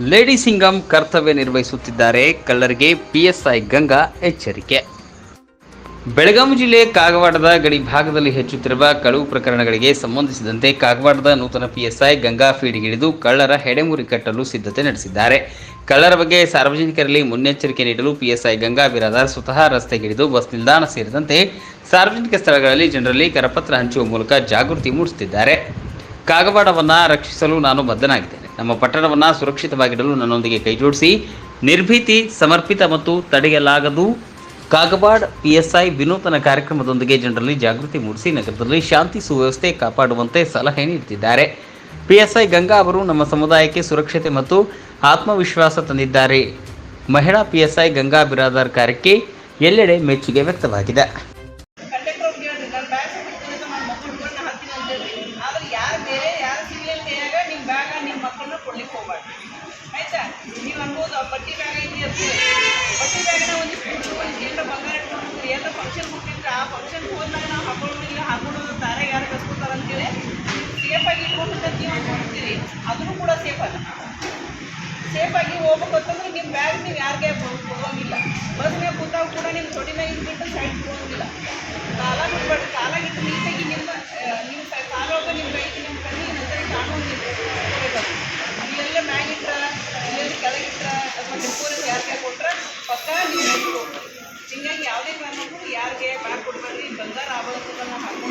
Lady Singam ಕರ್ತವ್ಯ ನಿರ್ವಹಿಸುತ್ತಿದ್ದಾರೆ. ಕಳ್ಳರಿಗೆ PSI Ganga ಎಚ್ಚರಿಕೆ. ಬೆಳಗಾವಿ ಜಿಲ್ಲೆ ಕಾಗವಾಡದ ಗಡಿ ಭಾಗದಲ್ಲಿ ಹೆಚ್ಚುತ್ತಿರುವ ಕಳುವು ಪ್ರಕರಣಗಳಿಗೆ ಸಂಬಂಧಿಸಿದಂತೆ ಕಾಗವಾಡದ ನೂತನ ಪಿಎಸ್ಐ ಗಂಗಾ ಫೀಡಿಗಿಳಿದು ಕಳ್ಳರ ಹೆಡೆಮುರಿ ಕಟ್ಟಲು ಸಿದ್ಧತೆ ನಡೆಸಿದ್ದಾರೆ. ಕಳ್ಳರ ಬಗ್ಗೆ ಸಾರ್ವಜನಿಕರಲ್ಲಿ ಮುನ್ನೆಚ್ಚರಿಕೆ ನೀಡಲು ಪಿಎಸ್ಐ ಗಂಗಾ ಬಿರಾದಾರ್ ಸ್ವತಃ ರಸ್ತೆಗಿಳಿದು ಬಸ್ ನಿಲ್ದಾಣ ಸೇರಿದಂತೆ ಸಾರ್ವಜನಿಕ ಸ್ಥಳಗಳಲ್ಲಿ ಜನರಲ್ಲಿ ಕರಪತ್ರ ಹಂಚುವ ಮೂಲಕ ಜಾಗೃತಿ ಮೂಡಿಸುತ್ತಿದ್ದಾರೆ. ಕಾಗವಾಡವನ್ನು ರಕ್ಷಿಸಲು ನಾನು ಬದ್ಧನಾಗಿದ್ದೇನೆ. ನಮ್ಮ ಪಟ್ಟಣವನ್ನು ಸುರಕ್ಷಿತವಾಗಿಡಲು ನನ್ನೊಂದಿಗೆ ಕೈಜೋಡಿಸಿ ನಿರ್ಭೀತಿ, ಸಮರ್ಪಿತ ಮತ್ತು ತಡೆಯಲಾಗದು. ಕಾಗವಾಡ್ ಪಿಎಸ್ಐ ವಿನೂತನ ಕಾರ್ಯಕ್ರಮದೊಂದಿಗೆ ಜನರಲ್ಲಿ ಜಾಗೃತಿ ಮೂಡಿಸಿ ನಗರದಲ್ಲಿ ಶಾಂತಿ ಸುವ್ಯವಸ್ಥೆ ಕಾಪಾಡುವಂತೆ ಸಲಹೆ ನೀಡುತ್ತಿದ್ದಾರೆ. ಪಿಎಸ್ಐ ಗಂಗಾ ಅವರು ನಮ್ಮ ಸಮುದಾಯಕ್ಕೆ ಸುರಕ್ಷತೆ ಮತ್ತು ಆತ್ಮವಿಶ್ವಾಸ ತಂದಿದ್ದಾರೆ. ಮಹಿಳಾ ಪಿಎಸ್ಐ ಗಂಗಾ ಬಿರಾದಾರ್ ಕಾರ್ಯಕ್ಕೆ ಎಲ್ಲೆಡೆ ಮೆಚ್ಚುಗೆ ವ್ಯಕ್ತವಾಗಿದೆ. ಹೋಗ್ಬಾರ್ದು ಆಯ್ತಾ? ನೀವು ಅನ್ಬೋದು ಆ ಬಟ್ಟಿ ಬ್ಯಾಗ್ ಐತಿ ಅಂತ ಬಟ್ಟೆ ಒಂದು ಒಂದಿಷ್ಟು ಬಿಟ್ಟು ಏನರ ಬಂಗಾರ ಇಟ್ಕೊಂಡು ಏನರ ಫಂಕ್ಷನ್ ಹೋಗ್ತಿದ್ರೆ ಆ ಫಂಕ್ಷನ್ ಹೋದಾಗ ನಾವು ಹಾಕೊಳ್ಳೋದಿಲ್ಲ ಹಾಕೊಳ್ಳೋದು ತಾರೆ, ಯಾರು ಕಸ್ಕೊತಾರೆ ಅಂತೇಳಿ ಸೇಫಾಗಿ ಇಟ್ಕೊಂಡು ನೀವು ಅನ್ಕೊಂಡಿರ್ತೀರಿ ಅದನ್ನು ಕೂಡ ಸೇಫ್ ಅಲ್ಲ. ಸೇಫಾಗಿ ಹೋಗ್ಬೇಕು ಅಂತಂದ್ರೆ ನಿಮ್ಮ ಬ್ಯಾಗ್ ನೀವು ಯಾರಿಗೆ ಕೊಡುವಂಗಿಲ್ಲ ಬಸ್ ಮ್ಯಾಗ ಕೂತಾಗ ಕೂಡ ನಿಮ್ಮ ತೊಡಿ ಮ್ಯಾಗ ಸೈಡ್ ಕೊಡುವಂಗಿಲ್ಲ ಯಾವುದೇ ಕಾರಣಕ್ಕೂ ಯಾರಿಗೆ ಬ್ಯಾಗ್ ಕೊಡಬೇಡ್ರಿ ಬಂಗಾರ ಆಭರಣಗಳನ್ನ ಹಾಕೊಂಡು ತಿರುಗಾಡ್ತಾರೆ ಹುಷಾರಾಗಿ ಗಾಡಿ